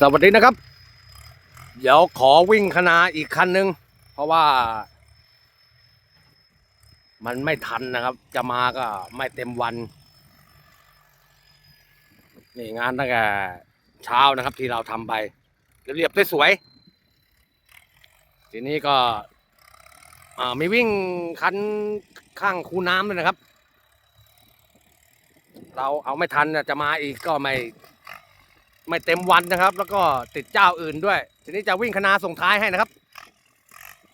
สวัสดีนะครับ เดี๋ยวขอวิ่งคณาอีกคันหนึ่งเพราะว่า มันไม่ทันนะครับ จะมาก็ไม่เต็มวันนี่งานตั้งแต่เช้านะครับที่เราทำไป เรียบๆสวยๆทีนี้ก็มีวิ่งคันข้างคูน้ำด้วยนะครับ เราเอาไม่ทันจะมาอีกก็ไม่ ไม่เต็มวันนะครับ แล้วก็ติดเจ้าอื่นด้วย ทีนี้จะวิ่งคณาส่งท้ายให้นะครับ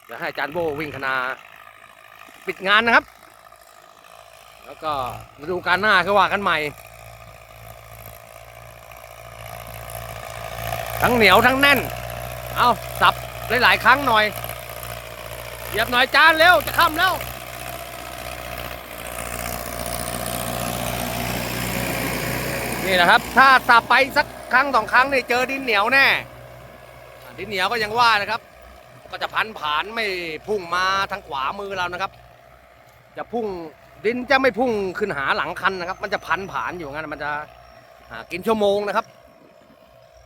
เดี๋ยวให้อาจารย์โบวิ่งคณาปิดงานนะครับ แล้วก็มาดูการหน้าคือว่ากันใหม่ ทั้งเหนียวทั้งแน่น เอาสับหลายๆครั้งหน่อยเหยียบหน่อยจานเร็วจะค่ำแล้วนี่นะครับ ถ้าสับไปสัก ครั้งสองครั้งนี่เจอดินเหนียวแน่ดินเหนียวก็ยังว่านะครับ ก็จะพันผานไม่พุ่งมาทางขวามือเรานะครับ จะพุ่งดินจะไม่พุ่งขึ้นหาหลังคันนะครับ มันจะพันผานอยู่งั้นมันจะหากินชั่วโมงนะครับ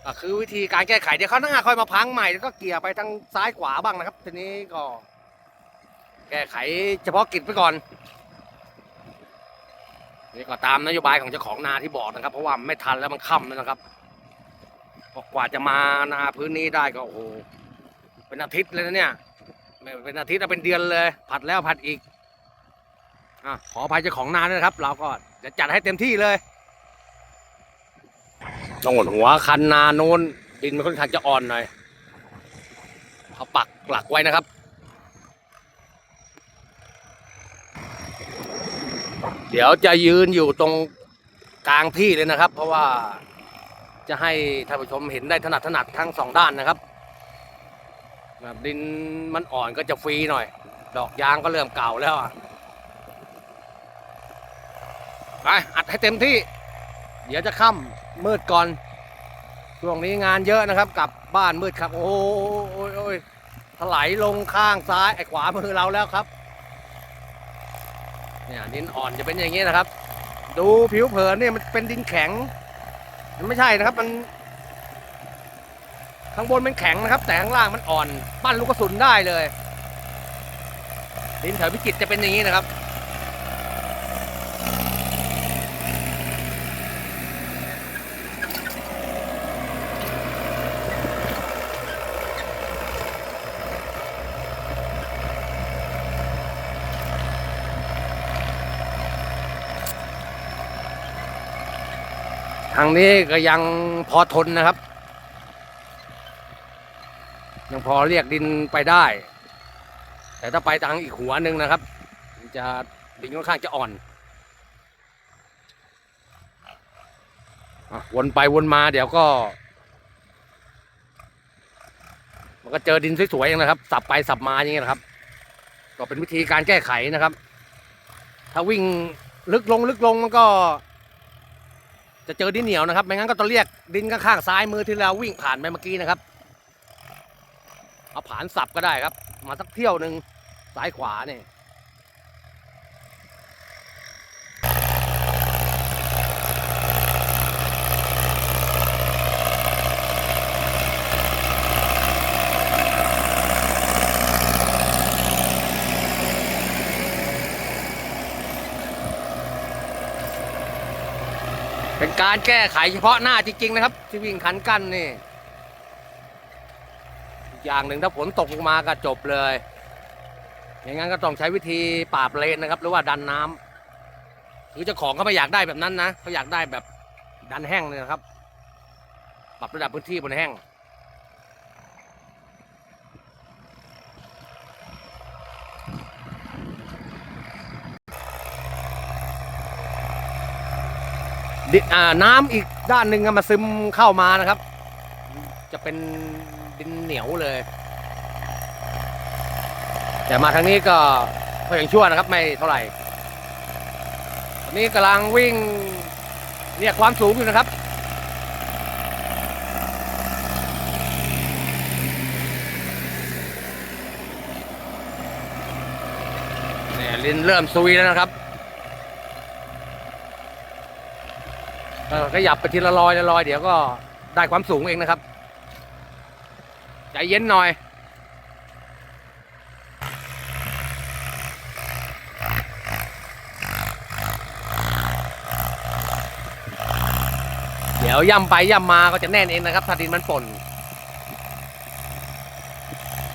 ก็คือวิธีการแก้ไขเดี๋ยวเขาหน้าค่อยมาพังใหม่แล้วก็เกี่ยไปทางซ้ายขวาบ้างนะครับ ทีนี้ก็ แก้ไขเฉพาะกิจไปก่อนนี่ก็ตามนโยบายของเจ้าของนาที่บอกนะครับ เพราะว่าไม่ทันแล้วมันค่ำแล้วนะครับ กว่าจะมานาพื้นนี้ได้ก็โอ้โหเป็นอาทิตย์เลยนะเนี่ยไม่เป็นอาทิตย์แล้เป็นเดือนเลย ผัดแล้วผัดอีกอะขออภัยเจ้าของนาด้วยนะครับ เราก็จะจัดให้เต็มที่เลยต้องหดหัวคันนาโน้นดินมันค่อนข้างจะอ่อนหน่อยเขาปักหลักไว้นะครับเดี๋ยวจะยืนอยู่ตรงกลางที่เลยนะครับ เพราะว่า จะให้ท่านผู้ชมเห็นได้ถนัดถนัดทั้งสองด้านนะครับแบบดินมันอ่อนก็จะฟรีหน่อย ดอกยางก็เริ่มเก่าแล้วอะไปอัดให้เต็มที่ เดี๋ยวจะค่ำมืดก่อน ช่วงนี้งานเยอะนะครับกลับบ้านมืดครับโอ้ยโอ้ยโอ้ยถลายลงข้างซ้ายไอ้ขวามือเราแล้วครับ เนี่ยดินอ่อนจะเป็นอย่างนี้นะครับ ดูผิวเผินเนี่ยมันเป็นดินแข็ง มันไม่ใช่นะครับมัน ข้างบนมันแข็งนะครับ แต่ข้างล่างมันอ่อน ปั้นลูกกระสุนได้เลยดินแถวพิจิตจะเป็นอย่างนี้นะครับ ทางนี้ก็ยังพอทนนะครับ ยังพอเรียกดินไปได้ แต่ถ้าไปทางอีกหัวหนึ่งนะครับมันจะดินค่อนข้างจะอ่อนวนไปวนมาเดี๋ยวก็ มันก็เจอดินสวยๆอย่างนะครับ สับไปสับมาอย่างเงี้ยนะครับ ก็เป็นวิธีการแก้ไขนะครับ ถ้าวิ่งลึกลงลึกลงมันก็ จะเจอดินเหนียวนะครับ ไม่งั้นก็ต้องเรียกดินข้างๆซ้ายมือที่เราวิ่งผ่านไปเมื่อกี้นะครับ เอาผ่านสับก็ได้ครับ มาสักเที่ยวหนึ่งซ้ายขวาเนี่ย การแก้ไขเฉพาะหน้าจริงๆนะครับ ที่วิ่งขันกั้นนี่ อย่างหนึ่งถ้าฝนตกลงมาก็จบเลย อย่างนั้นก็ต้องใช้วิธีปราบเลนนะครับ หรือว่าดันน้ำคือเจ้าของเขาไม่อยากได้แบบนั้นนะเขาอยากได้แบบดันแห้งเลยนะครับ ปรับระดับพื้นที่บนแห้ง ดิอ่าน้ำอีกด้านหนึ่งมาซึมเข้ามานะครับ จะเป็นดินเหนียวเลย แต่มาทางนี้ก็พอย่างชั่วนะครับ ไม่เท่าไหร่ตอนนี้กำลังวิ่งเนี่ยความสูงอยู่นะครับ เนี่ยลินเริ่มซุยแล้วนะครับ ออขยับไปทีละลอยละลอยเดี๋ยวก็ได้ความสูงเองนะครับ ใจเย็นหน่อย เดี๋ยวย่ำไปย่ำมาก็จะแน่นเองนะครับถ้าดินมันป่น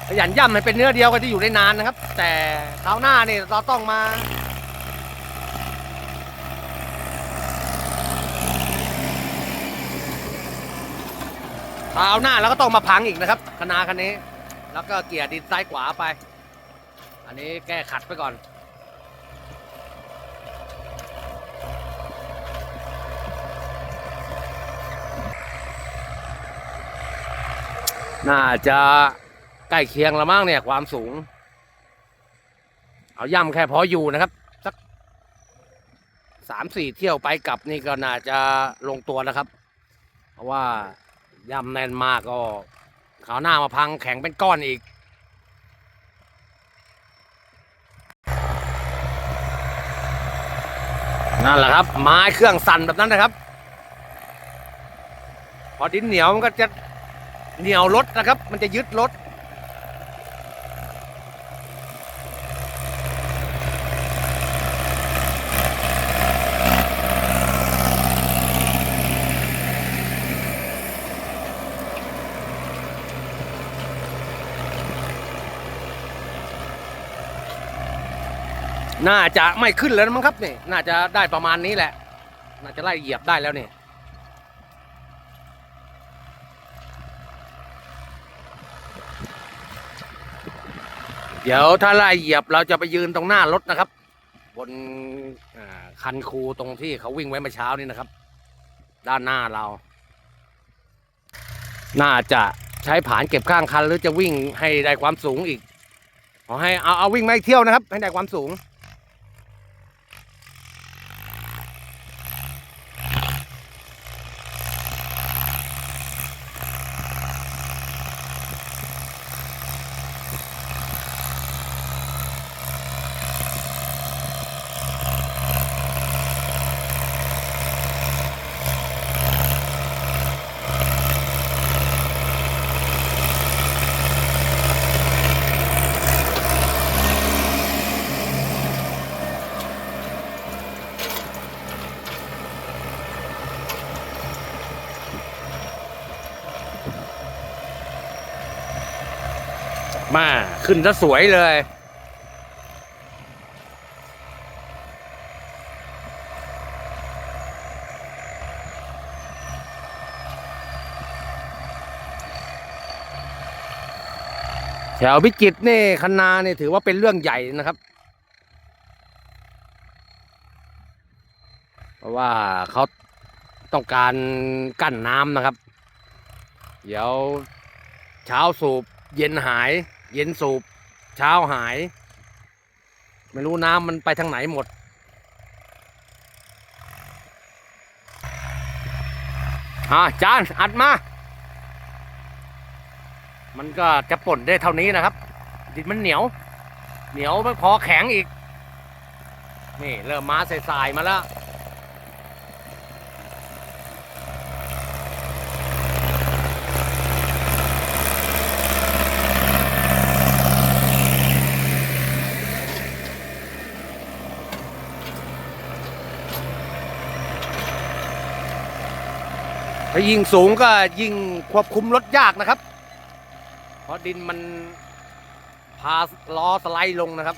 ขยันย่ำให้เป็นเนื้อเดียวก็จะอยู่ได้นานนะครับ แต่คราวหน้าเนี่ยเราต้องมา คราวหน้าเราก็ต้องมาพังอีกนะครับคณะคันนี้ แล้วก็เกียร์ดินซ้ายขวาไป อันนี้แก้ขัดไปก่อน น่าจะใกล้เคียงละมั้งเนี่ยความสูง เอาย่ำแค่พออยู่นะครับ สักสามสี่เที่ยวไปกลับนี่ก็น่าจะลงตัวนะครับ เพราะว่า ย่ำแน่นมากก็ขาวหน้ามาพังแข็งเป็นก้อนอีก นั่นแหละครับ ไม้เครื่องสั่นแบบนั้นนะครับ พอดินเหนียวมันก็จะเหนียวรถนะครับ มันจะยึดรถ น่าจะไม่ขึ้นแล้วมั้งครับนี่น่าจะได้ประมาณนี้แหละ น่าจะไล่เหยียบได้แล้วเนี่ยเดี๋ยวถ้าไล่เหยียบเราจะไปยืนตรงหน้ารถนะครับ บนคันคูตรงที่เขาวิ่งไว้เมื่อเช้านี่นะครับ ด้านหน้าเรา น่าจะใช้ผานเก็บข้างคันหรือจะวิ่งให้ได้ความสูงอีกขอให้เอาเอาวิ่งมาอีกเที่ยวนะครับ ให้ได้ความสูง มาขึ้นซะสวยเลย แถวพิจิตรนี่คันนาเนี่ยถือว่าเป็นเรื่องใหญ่นะครับ เพราะว่าเขาต้องการกั้นน้ำนะครับ เดี๋ยวเช้าสูบเย็นหาย เย็นสูบ เช้าหาย ไม่รู้น้ำมันไปทางไหนหมด อ่าจานอัดมา มันก็จะป่นได้เท่านี้นะครับ ดินมันเหนียว เหนียวไม่พอแข็งอีก นี่ เริ่มมาใส่ๆมาแล้ว ถ้ายิงสูงก็ยิงควบคุมรถยากนะครับ เพราะดินมันพาล้อสไลด์ลงนะครับ